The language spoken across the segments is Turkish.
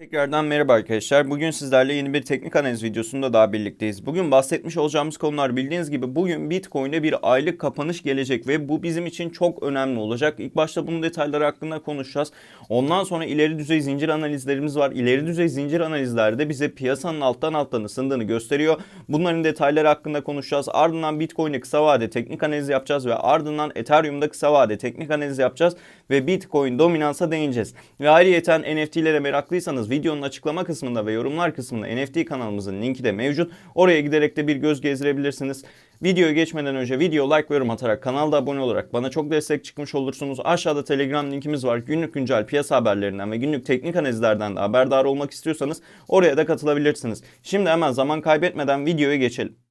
Tekrardan merhaba arkadaşlar. Bugün sizlerle yeni bir teknik analiz videosunda daha birlikteyiz. Bugün bahsetmiş olacağımız konular bildiğiniz gibi bugün Bitcoin'e bir aylık kapanış gelecek ve bu bizim için çok önemli olacak. İlk başta bunun detayları hakkında konuşacağız. Ondan sonra ileri düzey zincir analizlerimiz var. İleri düzey zincir analizlerde bize piyasanın alttan alttan ısındığını gösteriyor. Bunların detayları hakkında konuşacağız. Ardından Bitcoin'e kısa vade teknik analiz yapacağız ve ardından Ethereum'da kısa vade teknik analiz yapacağız ve Bitcoin dominansa değineceğiz. Ve ayrıyeten NFT'lere meraklıysanız videonun açıklama kısmında ve yorumlar kısmında NFT kanalımızın linki de mevcut. Oraya giderek de bir göz gezdirebilirsiniz. Videoya geçmeden önce video like ve yorum atarak kanalda abone olarak bana çok destek çıkmış olursunuz. Aşağıda Telegram linkimiz var. Günlük güncel piyasa haberlerinden ve günlük teknik analizlerden de haberdar olmak istiyorsanız oraya da katılabilirsiniz. Şimdi hemen zaman kaybetmeden videoya geçelim.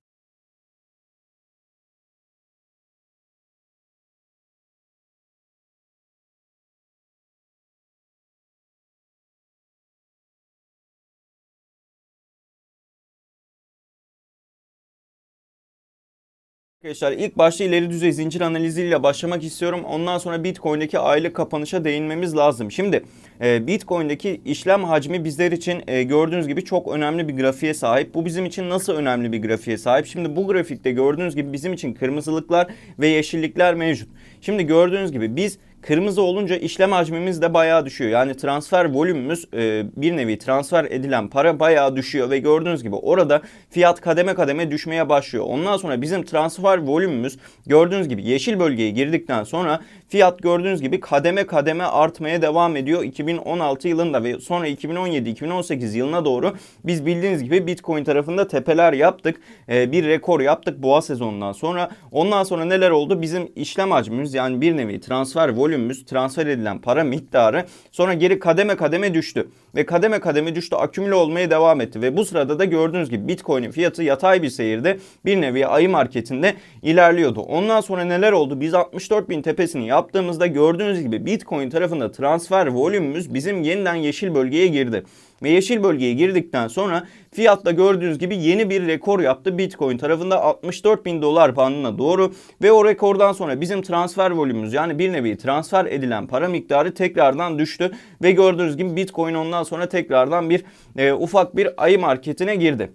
Arkadaşlar ilk başta ileri düzey zincir analiziyle başlamak istiyorum. Ondan sonra Bitcoin'deki aylık kapanışa değinmemiz lazım. Şimdi e, Bitcoin'deki işlem hacmi bizler için e, gördüğünüz gibi çok önemli bir grafiğe sahip. Bu bizim için nasıl önemli bir grafiğe sahip? Şimdi bu grafikte gördüğünüz gibi bizim için kırmızılıklar ve yeşillikler mevcut. Şimdi gördüğünüz gibi biz Kırmızı olunca işlem hacmimiz de bayağı düşüyor. Yani transfer volümümüz e, bir nevi transfer edilen para bayağı düşüyor ve gördüğünüz gibi orada fiyat kademe kademe düşmeye başlıyor. Ondan sonra bizim transfer volümümüz gördüğünüz gibi yeşil bölgeye girdikten sonra fiyat gördüğünüz gibi kademe kademe artmaya devam ediyor 2016 yılında ve sonra 2017-2018 yılına doğru biz bildiğiniz gibi Bitcoin tarafında tepeler yaptık. E, bir rekor yaptık boğa sezonundan sonra. Ondan sonra neler oldu? Bizim işlem hacmimiz yani bir nevi transfer volümümüz volümümüz, transfer edilen para miktarı sonra geri kademe kademe düştü. Ve kademe kademe düştü, akümüle olmaya devam etti. Ve bu sırada da gördüğünüz gibi Bitcoin'in fiyatı yatay bir seyirde bir nevi ayı marketinde ilerliyordu. Ondan sonra neler oldu? Biz 64 bin tepesini yaptığımızda gördüğünüz gibi Bitcoin tarafında transfer volümümüz bizim yeniden yeşil bölgeye girdi. Ve yeşil bölgeye girdikten sonra fiyatta gördüğünüz gibi yeni bir rekor yaptı Bitcoin tarafında 64 bin dolar bandına doğru ve o rekordan sonra bizim transfer volümümüz yani bir nevi transfer edilen para miktarı tekrardan düştü ve gördüğünüz gibi Bitcoin ondan sonra tekrardan bir e, ufak bir ayı marketine girdi.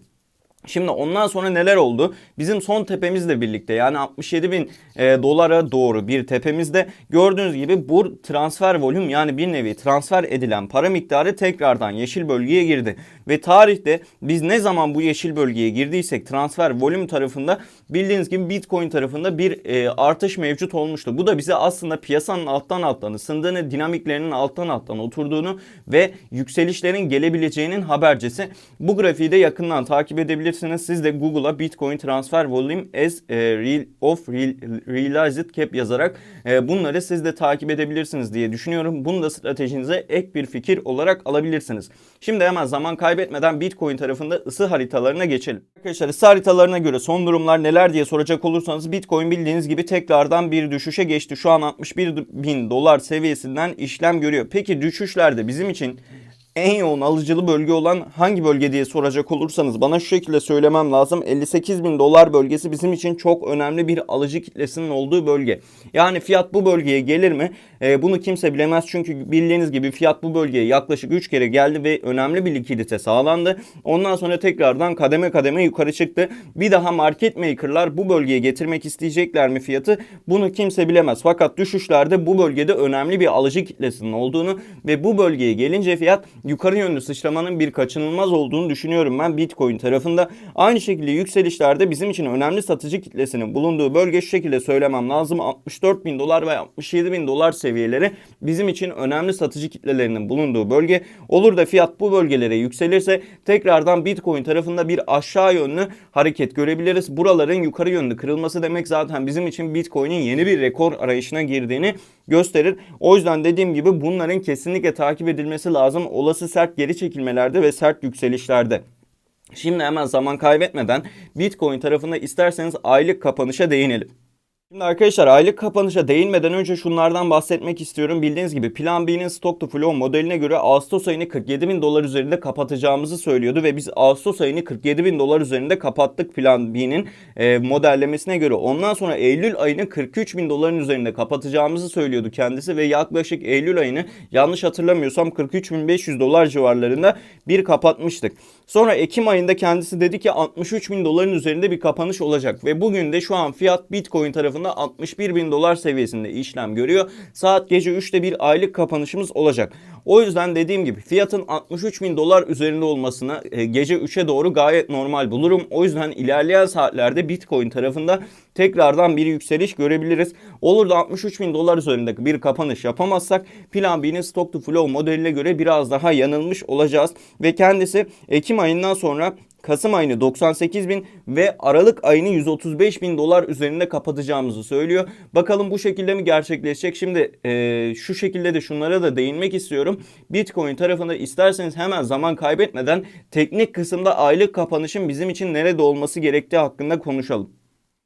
Şimdi ondan sonra neler oldu? Bizim son tepemizle birlikte yani 67 bin e, dolara doğru bir tepemizde gördüğünüz gibi bu transfer volüm yani bir nevi transfer edilen para miktarı tekrardan yeşil bölgeye girdi. Ve tarihte biz ne zaman bu yeşil bölgeye girdiysek transfer volüm tarafında bildiğiniz gibi Bitcoin tarafında bir e, artış mevcut olmuştu. Bu da bize aslında piyasanın alttan alttan ısındığını, dinamiklerinin alttan alttan oturduğunu ve yükselişlerin gelebileceğinin habercisi. Bu grafiği de yakından takip edebilirsiniz yapabilirsiniz. Siz de Google'a Bitcoin Transfer Volume as e, real of real, Realized Cap yazarak e, bunları siz de takip edebilirsiniz diye düşünüyorum. Bunu da stratejinize ek bir fikir olarak alabilirsiniz. Şimdi hemen zaman kaybetmeden Bitcoin tarafında ısı haritalarına geçelim. Arkadaşlar ısı haritalarına göre son durumlar neler diye soracak olursanız Bitcoin bildiğiniz gibi tekrardan bir düşüşe geçti. Şu an 61 bin dolar seviyesinden işlem görüyor. Peki düşüşlerde bizim için en yoğun alıcılı bölge olan hangi bölge diye soracak olursanız bana şu şekilde söylemem lazım. 58 bin dolar bölgesi bizim için çok önemli bir alıcı kitlesinin olduğu bölge. Yani fiyat bu bölgeye gelir mi? E, bunu kimse bilemez çünkü bildiğiniz gibi fiyat bu bölgeye yaklaşık 3 kere geldi ve önemli bir likidite sağlandı. Ondan sonra tekrardan kademe kademe yukarı çıktı. Bir daha market maker'lar bu bölgeye getirmek isteyecekler mi fiyatı? Bunu kimse bilemez. Fakat düşüşlerde bu bölgede önemli bir alıcı kitlesinin olduğunu ve bu bölgeye gelince fiyat yukarı yönlü sıçramanın bir kaçınılmaz olduğunu düşünüyorum ben Bitcoin tarafında. Aynı şekilde yükselişlerde bizim için önemli satıcı kitlesinin bulunduğu bölge şu şekilde söylemem lazım. 64 bin dolar ve 67 bin dolar seviyeleri bizim için önemli satıcı kitlelerinin bulunduğu bölge. Olur da fiyat bu bölgelere yükselirse tekrardan Bitcoin tarafında bir aşağı yönlü hareket görebiliriz. Buraların yukarı yönlü kırılması demek zaten bizim için Bitcoin'in yeni bir rekor arayışına girdiğini gösterir. O yüzden dediğim gibi bunların kesinlikle takip edilmesi lazım. Olası sert geri çekilmelerde ve sert yükselişlerde. Şimdi hemen zaman kaybetmeden Bitcoin tarafında isterseniz aylık kapanışa değinelim. Şimdi arkadaşlar aylık kapanışa değinmeden önce şunlardan bahsetmek istiyorum. Bildiğiniz gibi Plan B'nin Stock to Flow modeline göre Ağustos ayını 47 bin dolar üzerinde kapatacağımızı söylüyordu ve biz Ağustos ayını 47 bin dolar üzerinde kapattık Plan B'nin e, modellemesine göre. Ondan sonra Eylül ayını 43 bin doların üzerinde kapatacağımızı söylüyordu kendisi ve yaklaşık Eylül ayını yanlış hatırlamıyorsam 43 bin 500 dolar civarlarında bir kapatmıştık. Sonra Ekim ayında kendisi dedi ki 63 bin doların üzerinde bir kapanış olacak ve bugün de şu an fiyat Bitcoin tarafında 61 bin dolar seviyesinde işlem görüyor. Saat gece 3'te bir aylık kapanışımız olacak. O yüzden dediğim gibi fiyatın 63 bin dolar üzerinde olmasını e, gece 3'e doğru gayet normal bulurum. O yüzden ilerleyen saatlerde Bitcoin tarafında tekrardan bir yükseliş görebiliriz. Olur da 63 bin dolar üzerinde bir kapanış yapamazsak Plan B'nin Stock to Flow modeline göre biraz daha yanılmış olacağız. Ve kendisi Ekim ayından sonra Kasım ayını 98 bin ve Aralık ayını 135 bin dolar üzerinde kapatacağımızı söylüyor. Bakalım bu şekilde mi gerçekleşecek? Şimdi e, şu şekilde de şunlara da değinmek istiyorum. Bitcoin tarafında isterseniz hemen zaman kaybetmeden teknik kısımda aylık kapanışın bizim için nerede olması gerektiği hakkında konuşalım.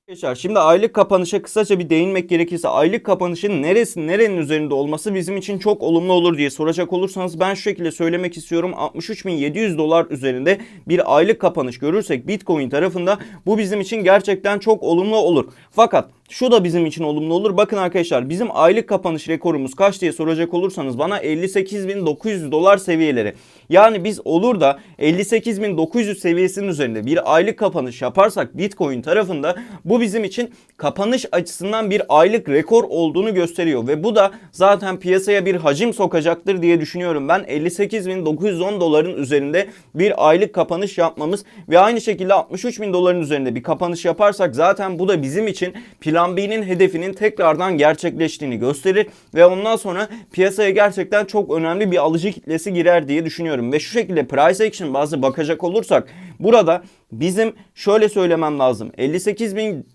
Arkadaşlar şimdi aylık kapanışa kısaca bir değinmek gerekirse aylık kapanışın neresi nerenin üzerinde olması bizim için çok olumlu olur diye soracak olursanız ben şu şekilde söylemek istiyorum 63.700 dolar üzerinde bir aylık kapanış görürsek Bitcoin tarafında bu bizim için gerçekten çok olumlu olur. Fakat şu da bizim için olumlu olur. Bakın arkadaşlar bizim aylık kapanış rekorumuz kaç diye soracak olursanız bana 58.900 dolar seviyeleri. Yani biz olur da 58.900 seviyesinin üzerinde bir aylık kapanış yaparsak Bitcoin tarafında bu bizim için kapanış açısından bir aylık rekor olduğunu gösteriyor. Ve bu da zaten piyasaya bir hacim sokacaktır diye düşünüyorum ben. 58.910 doların üzerinde bir aylık kapanış yapmamız ve aynı şekilde 63.000 doların üzerinde bir kapanış yaparsak zaten bu da bizim için Plan B'nin hedefinin tekrardan gerçekleştiğini gösterir ve ondan sonra piyasaya gerçekten çok önemli bir alıcı kitlesi girer diye düşünüyorum. Ve şu şekilde price action bazı bakacak olursak burada bizim şöyle söylemem lazım. 58 bin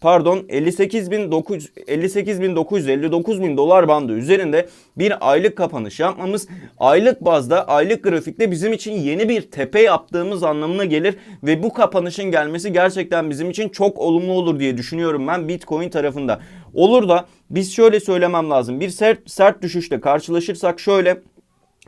pardon 58.900 58.959 bin dolar bandı üzerinde bir aylık kapanış yapmamız aylık bazda aylık grafikte bizim için yeni bir tepe yaptığımız anlamına gelir ve bu kapanışın gelmesi gerçekten bizim için çok olumlu olur diye düşünüyorum ben Bitcoin tarafında. Olur da biz şöyle söylemem lazım. Bir sert sert düşüşle karşılaşırsak şöyle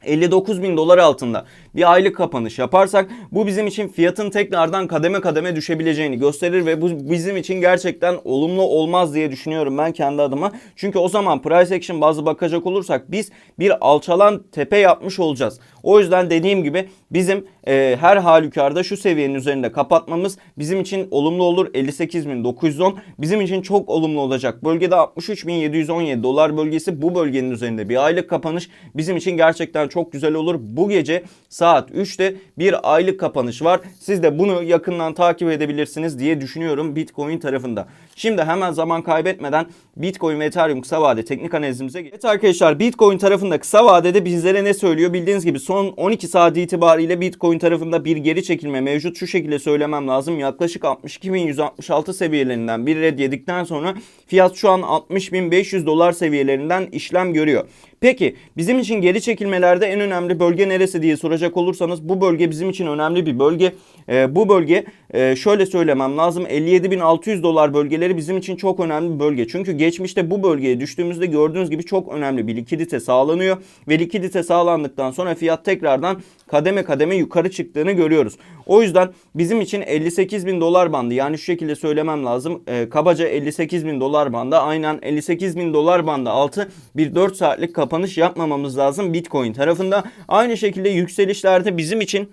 59 bin dolar altında bir aylık kapanış yaparsak bu bizim için fiyatın tekrardan kademe kademe düşebileceğini gösterir ve bu bizim için gerçekten olumlu olmaz diye düşünüyorum ben kendi adıma. Çünkü o zaman price action bazı bakacak olursak biz bir alçalan tepe yapmış olacağız. O yüzden dediğim gibi bizim e, her halükarda şu seviyenin üzerinde kapatmamız bizim için olumlu olur. 58.910 bizim için çok olumlu olacak. Bölgede 63.717 dolar bölgesi bu bölgenin üzerinde bir aylık kapanış bizim için gerçekten çok güzel olur. Bu gece saat 3'te bir aylık kapanış var. Siz de bunu yakından takip edebilirsiniz diye düşünüyorum Bitcoin tarafında. Şimdi hemen zaman kaybetmeden Bitcoin ve Ethereum kısa vade teknik analizimize geçelim. Evet arkadaşlar Bitcoin tarafında kısa vadede bizlere ne söylüyor? Bildiğiniz gibi son 12 saat itibariyle Bitcoin tarafında bir geri çekilme mevcut. Şu şekilde söylemem lazım. Yaklaşık 62.166 seviyelerinden bir red yedikten sonra fiyat şu an 60.500 dolar seviyelerinden işlem görüyor. Peki bizim için geri çekilmelerde en önemli bölge neresi diye soracak olursanız bu bölge bizim için önemli bir bölge. E, bu bölge e, şöyle söylemem lazım 57.600 dolar bölgeleri bizim için çok önemli bir bölge. Çünkü geçmişte bu bölgeye düştüğümüzde gördüğünüz gibi çok önemli bir likidite sağlanıyor ve likidite sağlandıktan sonra fiyat tekrardan kademe kademe yukarı çıktığını görüyoruz. O yüzden bizim için 58 bin dolar bandı yani şu şekilde söylemem lazım. E, kabaca 58 bin dolar bandı aynen 58 bin dolar bandı altı bir 4 saatlik kapanış yapmamamız lazım Bitcoin tarafında. Aynı şekilde yükselişlerde bizim için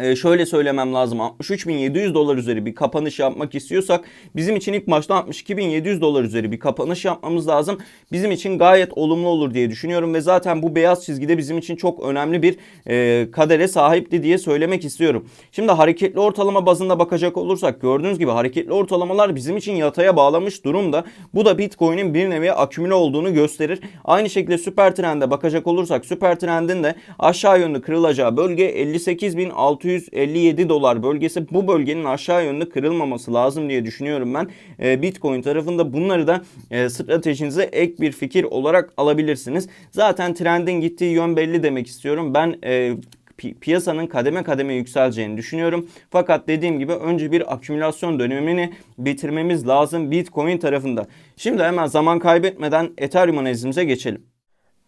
ee, şöyle söylemem lazım 63.700 dolar üzeri bir kapanış yapmak istiyorsak bizim için ilk başta 62.700 dolar üzeri bir kapanış yapmamız lazım. Bizim için gayet olumlu olur diye düşünüyorum ve zaten bu beyaz çizgide bizim için çok önemli bir e, kadere sahipti diye söylemek istiyorum. Şimdi hareketli ortalama bazında bakacak olursak gördüğünüz gibi hareketli ortalamalar bizim için yataya bağlamış durumda. Bu da Bitcoin'in bir nevi akümüle olduğunu gösterir. Aynı şekilde süper trende bakacak olursak süper trendin de aşağı yönlü kırılacağı bölge 58.600 657 dolar bölgesi bu bölgenin aşağı yönlü kırılmaması lazım diye düşünüyorum ben. E, Bitcoin tarafında bunları da e, stratejinize ek bir fikir olarak alabilirsiniz. Zaten trendin gittiği yön belli demek istiyorum. Ben e, pi- piyasanın kademe kademe yükseleceğini düşünüyorum. Fakat dediğim gibi önce bir akümülasyon dönemini bitirmemiz lazım Bitcoin tarafında. Şimdi hemen zaman kaybetmeden Ethereum analizimize geçelim.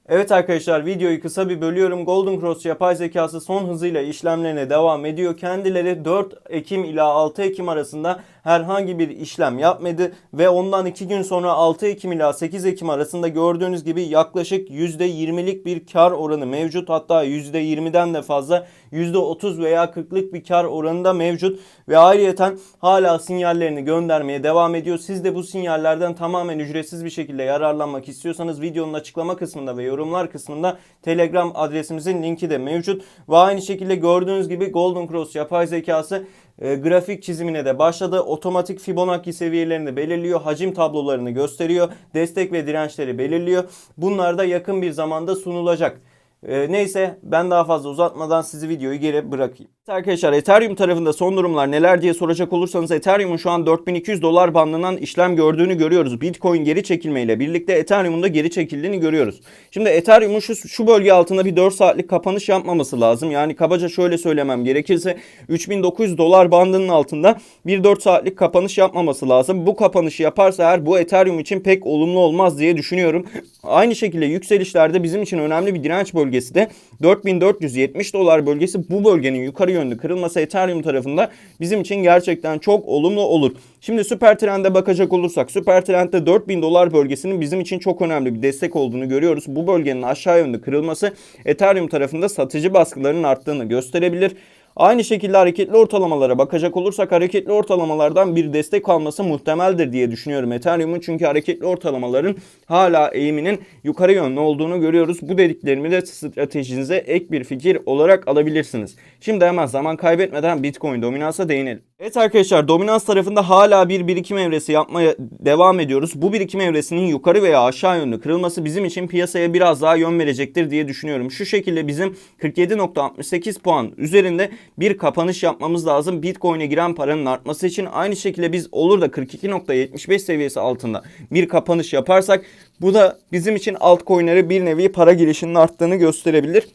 Evet arkadaşlar videoyu kısa bir bölüyorum. Golden Cross yapay zekası son hızıyla işlemlerine devam ediyor. Kendileri 4 Ekim ila 6 Ekim arasında herhangi bir işlem yapmadı ve ondan 2 gün sonra 6 Ekim ila 8 Ekim arasında gördüğünüz gibi yaklaşık %20'lik bir kar oranı mevcut. Hatta %20'den de fazla %30 veya 40'lık bir kar oranı da mevcut ve ayrıyeten hala sinyallerini göndermeye devam ediyor. Siz de bu sinyallerden tamamen ücretsiz bir şekilde yararlanmak istiyorsanız videonun açıklama kısmında ve yorumlar kısmında Telegram adresimizin linki de mevcut. Ve aynı şekilde gördüğünüz gibi Golden Cross yapay zekası e, grafik çizimine de başladı. Otomatik Fibonacci seviyelerini belirliyor. Hacim tablolarını gösteriyor. Destek ve dirençleri belirliyor. Bunlar da yakın bir zamanda sunulacak. E, neyse ben daha fazla uzatmadan sizi videoyu geri bırakayım. Arkadaşlar Ethereum tarafında son durumlar neler diye soracak olursanız Ethereum'un şu an 4200 dolar bandından işlem gördüğünü görüyoruz. Bitcoin geri çekilmeyle birlikte Ethereum'un da geri çekildiğini görüyoruz. Şimdi Ethereum'un şu, şu bölge altında bir 4 saatlik kapanış yapmaması lazım. Yani kabaca şöyle söylemem gerekirse 3900 dolar bandının altında bir 4 saatlik kapanış yapmaması lazım. Bu kapanışı yaparsa eğer bu Ethereum için pek olumlu olmaz diye düşünüyorum. Aynı şekilde yükselişlerde bizim için önemli bir direnç bölgesi de 4470 dolar bölgesi bu bölgenin yukarı yönlü kırılması Ethereum tarafında bizim için gerçekten çok olumlu olur. Şimdi süper trende bakacak olursak süper trendde 4000 dolar bölgesinin bizim için çok önemli bir destek olduğunu görüyoruz. Bu bölgenin aşağı yönlü kırılması Ethereum tarafında satıcı baskılarının arttığını gösterebilir. Aynı şekilde hareketli ortalamalara bakacak olursak hareketli ortalamalardan bir destek alması muhtemeldir diye düşünüyorum Ethereum'un. Çünkü hareketli ortalamaların hala eğiminin yukarı yönlü olduğunu görüyoruz. Bu dediklerimi de stratejinize ek bir fikir olarak alabilirsiniz. Şimdi hemen zaman kaybetmeden Bitcoin dominansa değinelim. Evet arkadaşlar dominans tarafında hala bir birikim evresi yapmaya devam ediyoruz. Bu birikim evresinin yukarı veya aşağı yönlü kırılması bizim için piyasaya biraz daha yön verecektir diye düşünüyorum. Şu şekilde bizim 47.68 puan üzerinde bir kapanış yapmamız lazım. Bitcoin'e giren paranın artması için aynı şekilde biz olur da 42.75 seviyesi altında bir kapanış yaparsak bu da bizim için altcoin'lere bir nevi para girişinin arttığını gösterebilir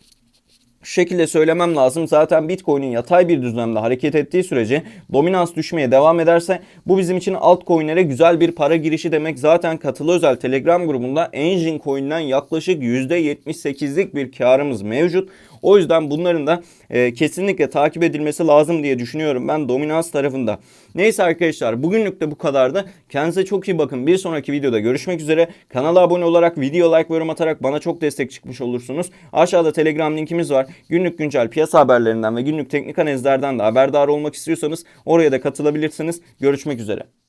şu şekilde söylemem lazım. Zaten Bitcoin'in yatay bir düzlemde hareket ettiği sürece dominans düşmeye devam ederse bu bizim için altcoin'lere güzel bir para girişi demek. Zaten katılı özel Telegram grubunda Engine Coin'den yaklaşık %78'lik bir karımız mevcut. O yüzden bunların da e, kesinlikle takip edilmesi lazım diye düşünüyorum ben dominans tarafında. Neyse arkadaşlar bugünlük de bu kadardı. Kendinize çok iyi bakın. Bir sonraki videoda görüşmek üzere. Kanala abone olarak, video like ve yorum atarak bana çok destek çıkmış olursunuz. Aşağıda Telegram linkimiz var. Günlük güncel piyasa haberlerinden ve günlük teknik analizlerden de haberdar olmak istiyorsanız oraya da katılabilirsiniz. Görüşmek üzere.